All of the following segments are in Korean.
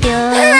終了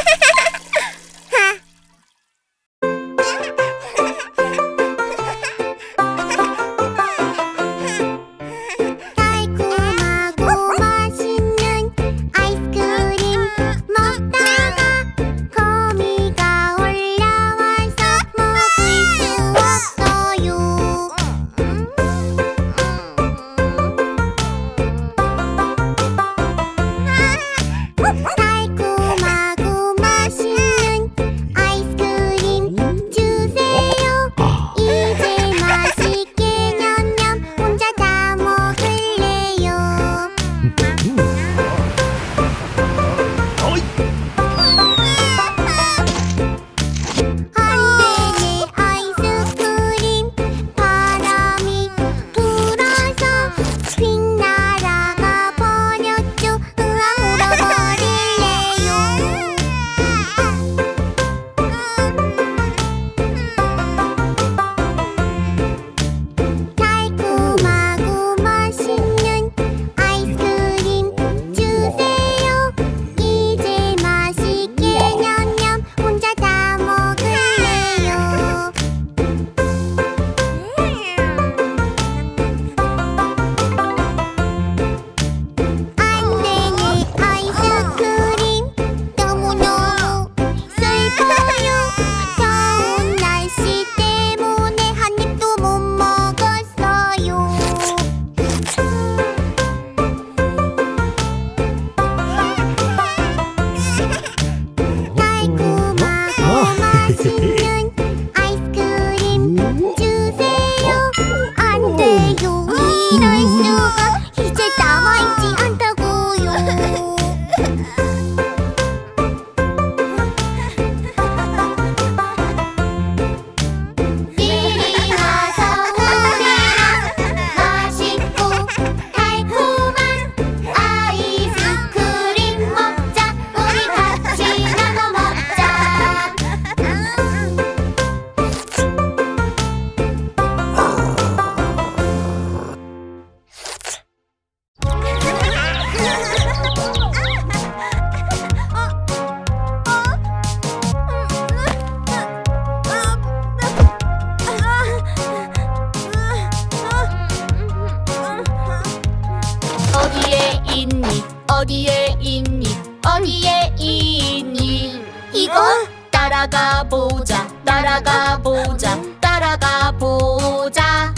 어디에 있니? 어디에 있니? 이건 어? 따라가 보자 따라가 보자 따라가 보자.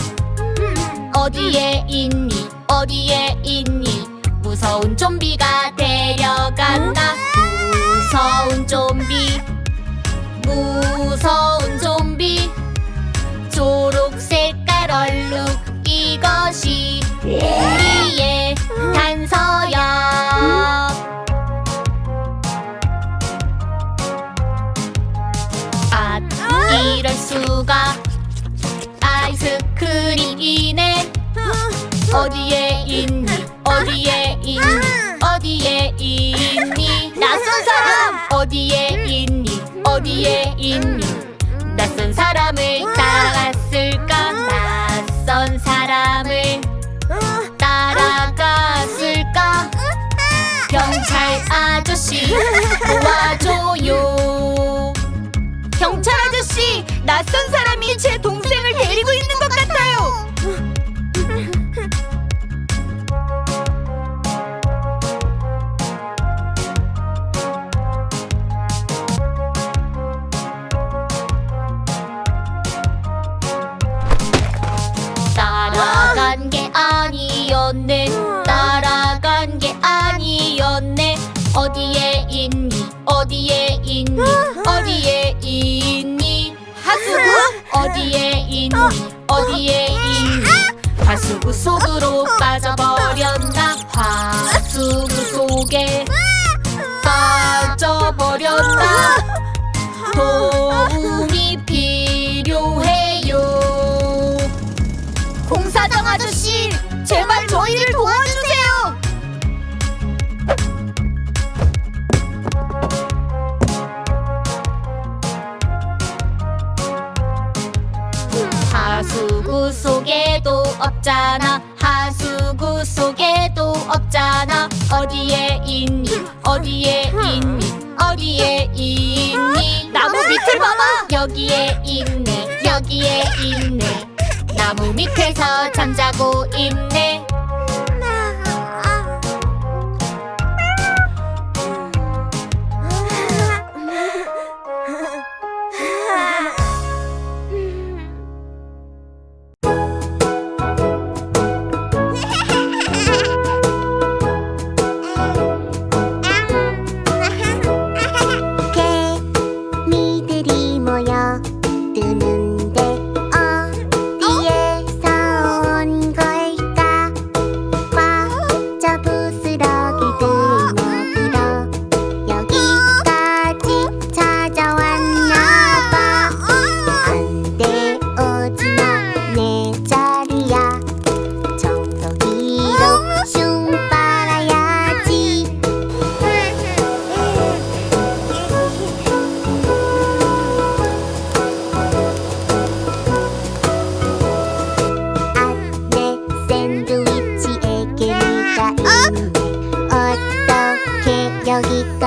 어디에 있니? 어디에 있니? 무서운 좀비가 데려간다. 음. 무서운 좀비 어디에 있니? 어디에 있니? 어디에 있니? 낯선 사람 어디에 있니? 어디에 있니? 낯선 사람을 따라갔을까? 낯선 사람을 따라갔을까? 경찰 아저씨 도와줘요. 경찰 아저씨 낯선 사람이 제 동생을 데리고 있는 것 따라간 게 아니었네. 따라간 게 아니었네. 어디에 있니? 어디에 있니? 어디에 있니? 하수구? 어디에 있니? 어디에 있니? 하수구 속으로 빠져버렸나? 하수구 속에 빠져버렸나? 도움이 없잖아. 하수구 속에도 없잖아. 어디에 있니? 어디에 있니? 어디에 있니? 나무 밑을 봐봐. 여기에 있네. 여기에 있네. 나무 밑에서 잠자고 있네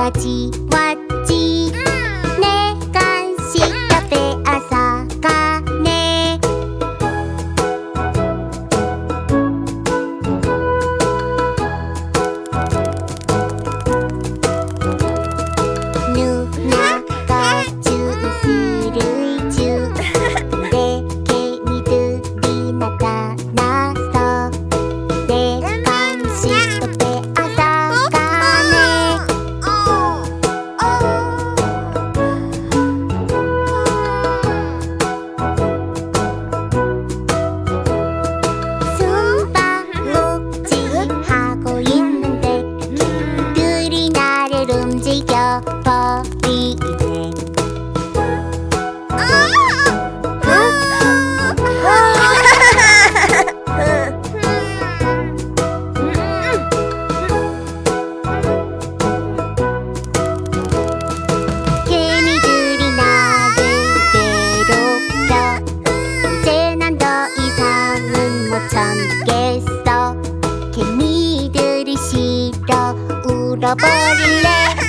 여 울어버릴래